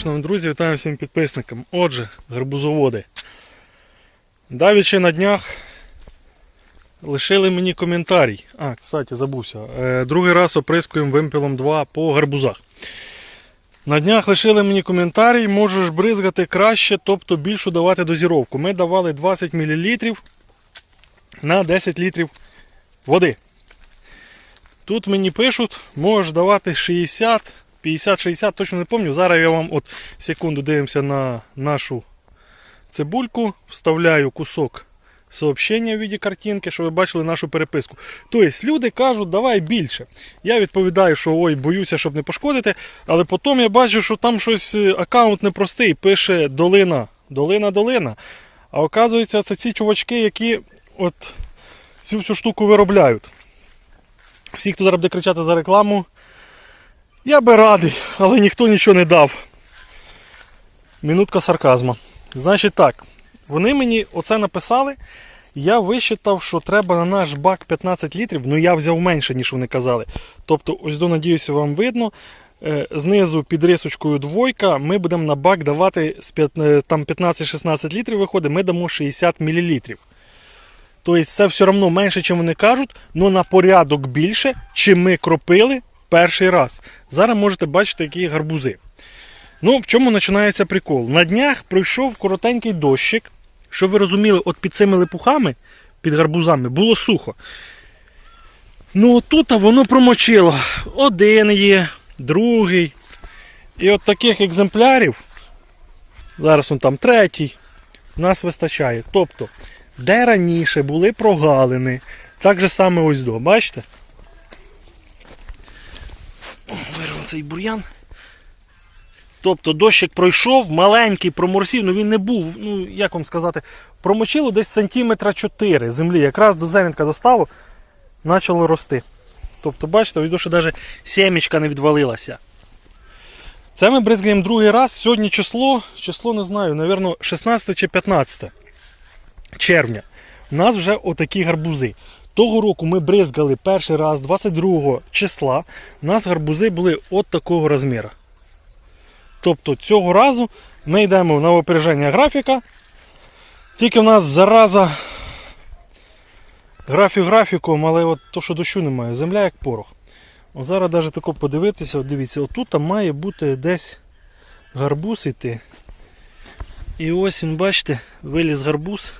шановні друзі, вітаю всім підписникам. Отже, гарбузоводи. Давічи на днях лишили мені коментарій. А, кстати, забувся. Е, Другий раз оприскуємо вимпелом 2 по гарбузах. На днях лишили мені коментарій, можеш бризгати краще, тобто більшу давати дозіровку. Ми давали 20 мл на 10 літрів води. Тут мені пишуть, можеш давати 60, 50-60, точно не пам'ятаю. Зараз я вам от секунду дивимося на нашу цибульку, вставляю кусок сообщення в віді картинки, щоб ви бачили нашу переписку. Тобто люди кажуть, давай більше. Я відповідаю, що ой, боюся, щоб не пошкодити, але потім я бачу, що там щось е, аккаунт непростий, пише долина, долина, долина. А оказується, це ці чувачки, які от цю всю штуку виробляють. Всі, хто зараз буде кричати за рекламу, я би радий, але ніхто нічого не дав. Мінутка сарказму. Значить так, вони мені оце написали. Я висчитав, що треба на наш бак 15 літрів, ну я взяв менше, ніж вони казали. Тобто, ось до надіюся, вам видно. Е, Знизу під рисочкою двойка ми будемо на бак давати е, там 15-16 літрів виходить, ми дамо 60 мл. Тобто це все одно менше, ніж вони кажуть, але на порядок більше, чим ми кропили перший раз. Зараз можете бачити, які гарбузи. Ну, в чому починається прикол? На днях пройшов коротенький дощик. Щоб ви розуміли, от під цими липухами, під гарбузами, було сухо. Ну, тут воно промочило. Один є, другий. І от таких екземплярів, зараз он там третій, нас вистачає. Тобто, де раніше були прогалини, так же саме ось до. Бачите? Цей бур'ян. Тобто дощик пройшов, маленький проморсів, ну він не був, ну як вам сказати, промочило десь сантиметра 4 землі. Якраз до зернятка доставу почало рости. Тобто, бачите, ось що навіть сімечка не відвалилася. Це ми бризгаємо другий раз. Сьогодні число, число не знаю, напевно, 16 чи 15 червня. У нас вже отакі гарбузи. Того року ми бризгали перший раз 22 числа. У нас гарбузи були от такого розміру. Тобто цього разу ми йдемо на опереження графіка. Тільки в нас зараза графік графіком, але от то, що дощу немає, земля як порох. О, зараз навіть тако подивитися, от дивіться, отут має бути десь гарбуз іти. І ось він, бачите, виліз гарбуз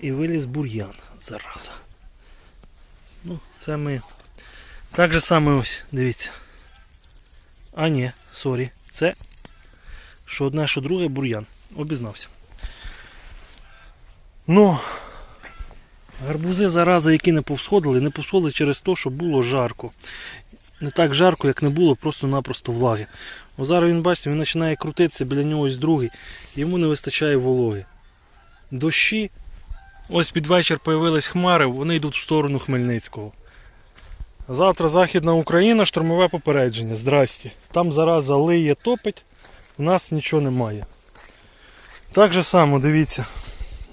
і виліз бур'ян. Зараза. Це ми. Так же саме ось, дивіться. А ні, сорі. Це що одне, що друге бур'ян. Обізнався. Ну, гарбузи зарази, які не повсходили, не повсходили через те, що було жарко. Не так жарко, як не було, просто-напросто влаги. О, зараз він, бачите, він починає крутитися біля нього ось другий. Йому не вистачає вологи. Дощі. Ось під вечір появились хмари, вони йдуть в сторону Хмельницького. Завтра Західна Україна, штурмове попередження. Здрасті. Там зараза лиє, топить, у нас нічого немає. Так же само, дивіться.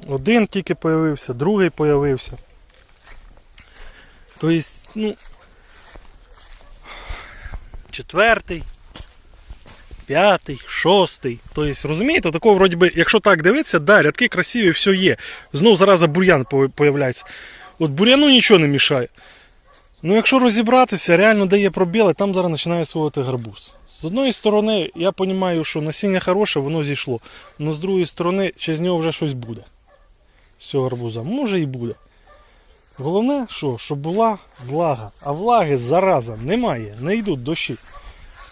Один тільки появився, другий появився. Тобто, ну, четвертий, п'ятий, шостий. Тобто, розумієте, такого вроді би, якщо так дивитися, да, рядки красиві, все є. Знов зараза бур'ян по- появляється. От бур'яну нічого не мішає. Ну, якщо розібратися, реально де є пробіли, там зараз починає свувати гарбуз. З одної сторони, я розумію, що насіння хороше, воно зійшло. Але з другої сторони, чи з нього вже щось буде. З цього гарбуза. Може і буде. Головне, що, щоб була влага. А влаги зараза немає, не йдуть дощі.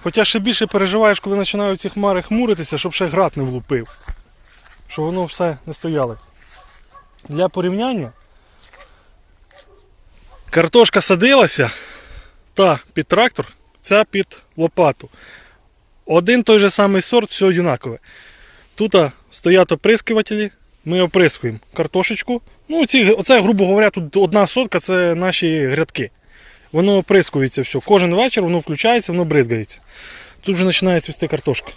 Хоча ще більше переживаєш, коли починають ці хмари хмуритися, щоб ще град не влупив. Щоб воно все не стояло. Для порівняння. Картошка садилася, та під трактор, ця під лопату. Один той же самий сорт, все однакове. Тут стоять оприскувателі, ми оприскуємо картошечку. Ну, ці, оце, грубо говоря, тут одна сотка це наші грядки. Воно оприскується все. Кожен вечір воно включається, воно бризгається. Тут вже починає цвісти картошка.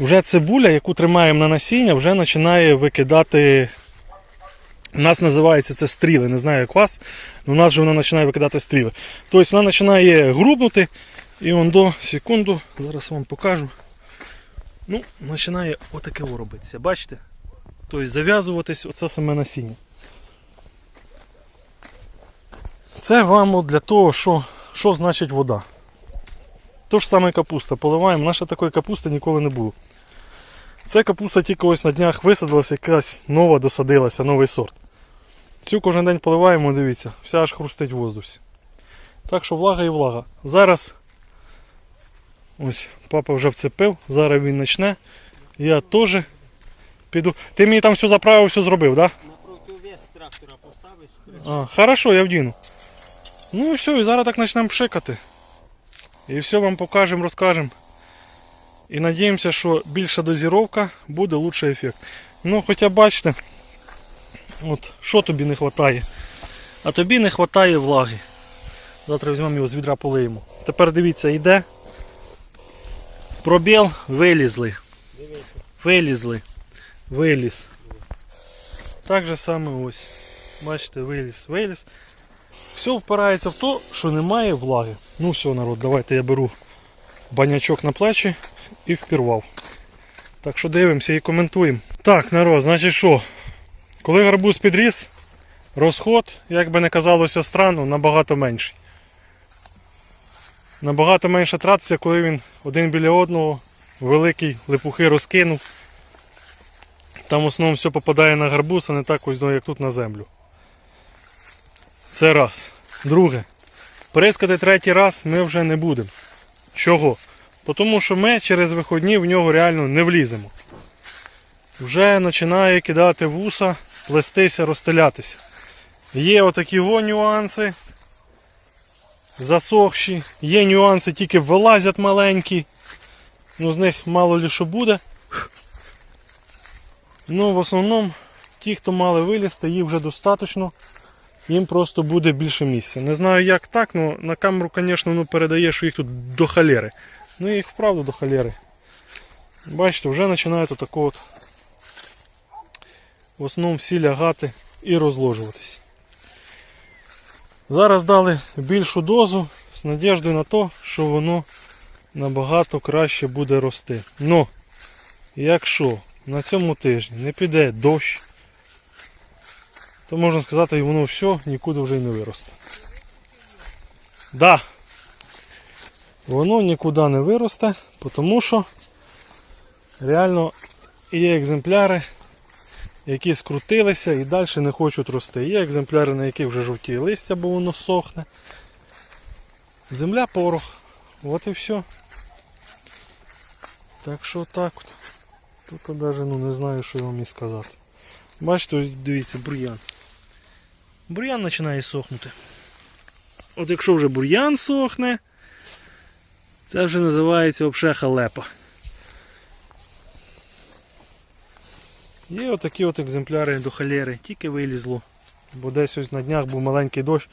Вже цибуля, яку тримаємо на насіння, вже починає викидати у нас називається це стріли, не знаю як вас, але у нас вже вона починає викидати стріли. Тобто вона починає грубнути І он до секунду, зараз вам покажу. Ну, починає отаке робитися. Бачите? Тобто зав'язуватись оце саме насіння. Це вам для того, що, що значить вода. То ж саме капуста. Поливаємо. Наша такої капусти ніколи не було. Це капуста тільки ось на днях висадилася, якась нова досадилася, новий сорт. Цю кожен день поливаємо, дивіться, вся аж хрустить в воздусі. Так що влага і влага. Зараз ось папа вже вцепив, зараз він почне. Я теж піду. Ти мені там все заправив, все зробив, так? Да? Напроти вес трактора поставиш. А, хорошо, я вдіну. Ну і все, і зараз так почнемо пшикати. І все вам покажемо, розкажемо. І надіємося, що більша дозіровка буде лучший ефект. Ну, хоча бачите, от що тобі не вистачає? А тобі не вистачає влаги. Завтра візьмемо його з відра полиємо. Тепер дивіться, йде. Пробіл, вилізли. Вилізли. Виліз. Так же саме ось. Бачите, виліз, виліз. Все впирається в те, що немає влаги. Ну все, народ, давайте я беру банячок на плечі і впірвав. Так що дивимося і коментуємо. Так, народ, значить що? Коли гарбуз підріс, розход, як би не казалося странно, набагато менший. Набагато менше тратиться, коли він один біля одного великий липухи розкинув. Там в основному все попадає на гарбуз, а не так ось ну, як тут на землю. Це раз. Друге. Прискати третій раз ми вже не будемо. Чого? Тому що ми через виходні в нього реально не вліземо. Вже починає кидати вуса, плестися, розстелятися. Є отакі во нюанси. Засохші. Є нюанси, тільки вилазять маленькі. Ну, з них мало ли що буде. Ну, в основному, ті, хто мали вилізти, їх вже достатньо. Їм просто буде більше місця. Не знаю як так, але на камеру, звісно, ну, передає, що їх тут до халери. Ну їх вправду до халери. Бачите, вже починають отако от в основному всі лягати і розложуватись. Зараз дали більшу дозу з надіждою на те, що воно набагато краще буде рости. Но, якщо на цьому тижні не піде дощ, то можна сказати, і воно все нікуди вже й не виросте. Да. Воно нікуди не виросте, тому що реально є екземпляри, які скрутилися і далі не хочуть рости. Є екземпляри, на яких вже жовтіє листя, бо воно сохне. Земля порох. От і все. Так що так от. Тут навіть ну, не знаю, що я вам і сказати. Бачите, дивіться, бур'ян. Бур'ян починає сохнути. От якщо вже бур'ян сохне, це вже називається взагалі халепа. Є отакі от екземпляри до халери, тільки вилізло. Бо десь ось на днях був маленький дощ.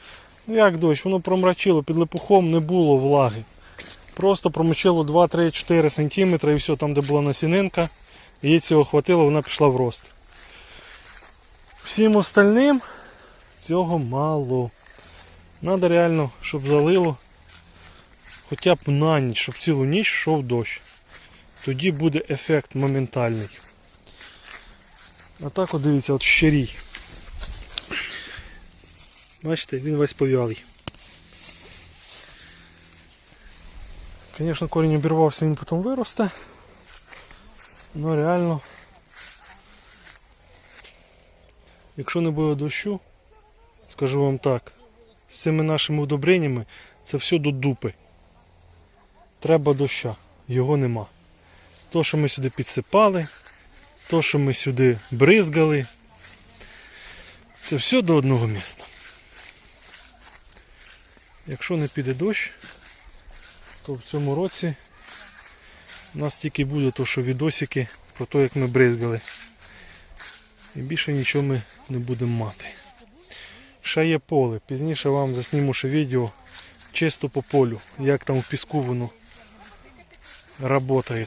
Ну як дощ, воно промрачило, під липухом не було влаги. Просто промочило 2-3-4 см і все, там де була насінинка, їй цього хватило, вона пішла в рост. Всім остальним цього мало. Надо реально, щоб залило хоча б на ніч, щоб цілу ніч йшов дощ. Тоді буде ефект моментальний. А так от дивіться, от щирій. Бачите, він весь пов'ялий. Звісно, корінь обірвався, він потім виросте. Ну реально. Якщо не буде дощу, скажу вам так, з цими нашими удобреннями це все до дупи. Треба доща, його нема. То, що ми сюди підсипали, то, що ми сюди бризгали, це все до одного міста. Якщо не піде дощ, то в цьому році у нас тільки буде то, що відосики про те, як ми бризгали. І більше нічого ми не будемо мати. Ще є поле. Пізніше вам засніму ще відео чисто по полю, як там в піску воно працює.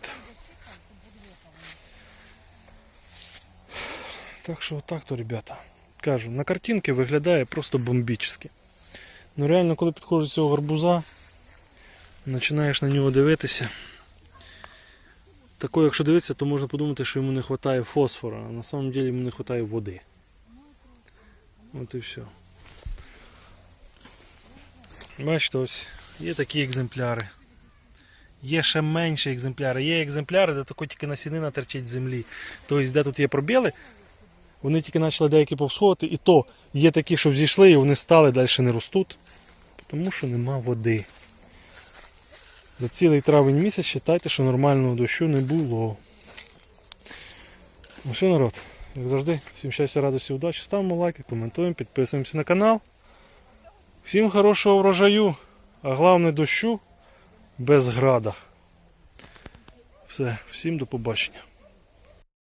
Так що отак то, ребята. Кажу, на картинки виглядає просто бомбічно. Ну реально, коли підходжу до цього гарбуза, починаєш на нього дивитися. Тако, якщо дивитися, то можна подумати, що йому не вистачає фосфора, а на самом деле йому не вистачає води. От і все. Бачите, ось є такі екземпляри. Є ще менші екземпляри. Є екземпляри, де тако тільки насінина терчить з землі. Тобто, де тут є пробіли, вони тільки почали деякі повсходити, і то є такі, що взійшли і вони стали, далі не ростуть, тому що нема води. За цілий травень місяць вважайте, що нормального дощу не було. Ну що, народ, як завжди, всім щастя, радості, удачі. Ставимо лайки, коментуємо, підписуємося на канал. Всім хорошого врожаю, а головне дощу без града. Все, всім до побачення.